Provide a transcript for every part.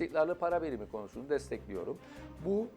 istikrarlı para birimi konusunu destekliyorum. Bu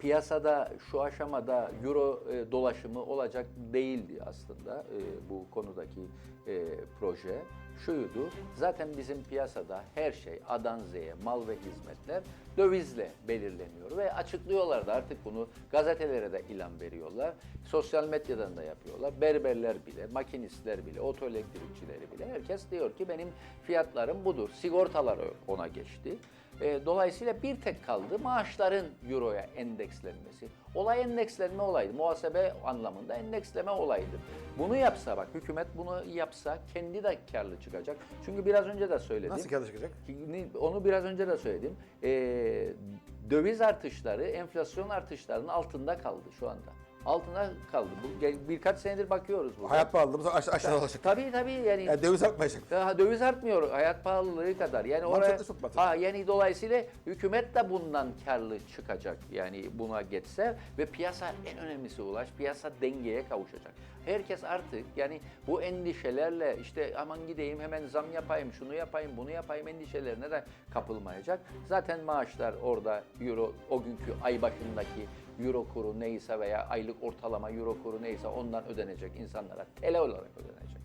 piyasada şu aşamada euro e, dolaşımı olacak değildi aslında e, bu konudaki e, proje. Şuydu, zaten bizim piyasada her şey A'dan Z'ye mal ve hizmetler dövizle belirleniyor ve açıklıyorlar da artık bunu gazetelere de ilan veriyorlar. Sosyal medyadan da yapıyorlar. Berberler bile, makinistler bile, otoelektrikçileri bile herkes diyor ki benim fiyatlarım budur. Sigortalar ona geçti. E, Dolayısıyla bir tek kaldı maaşların euroya endekslenmesi. Olay endekslenme olaydı. Muhasebe anlamında endeksleme olaydı. Bunu yapsa bak hükümet bunu yapsa kendi de karlı çıkacak. Çünkü biraz önce de söyledim. Nasıl kârlı çıkacak? Onu biraz önce de söyledim. E, döviz artışları enflasyon artışlarının altında kaldı şu anda. Altında kaldı. Bu gel- birkaç senedir bakıyoruz burada. Hayat pahalılığımız aş aşağı olacak. Tabii tabii yani Yani döviz artmayacak. daha döviz artmıyor hayat pahalılığı kadar. Yani oraya ha yani dolayısıyla hükümet de bundan karlı çıkacak. Yani buna geçse ve piyasa en önemlisi ulaş piyasa dengeye kavuşacak. Herkes artık yani bu endişelerle işte aman gideyim hemen zam yapayım, şunu yapayım, bunu yapayım endişelerine de kapılmayacak. Zaten maaşlar orada euro o günkü ay başındaki euro kuru neyse veya aylık ortalama euro kuru neyse ondan ödenecek insanlara TL olarak ödenecek.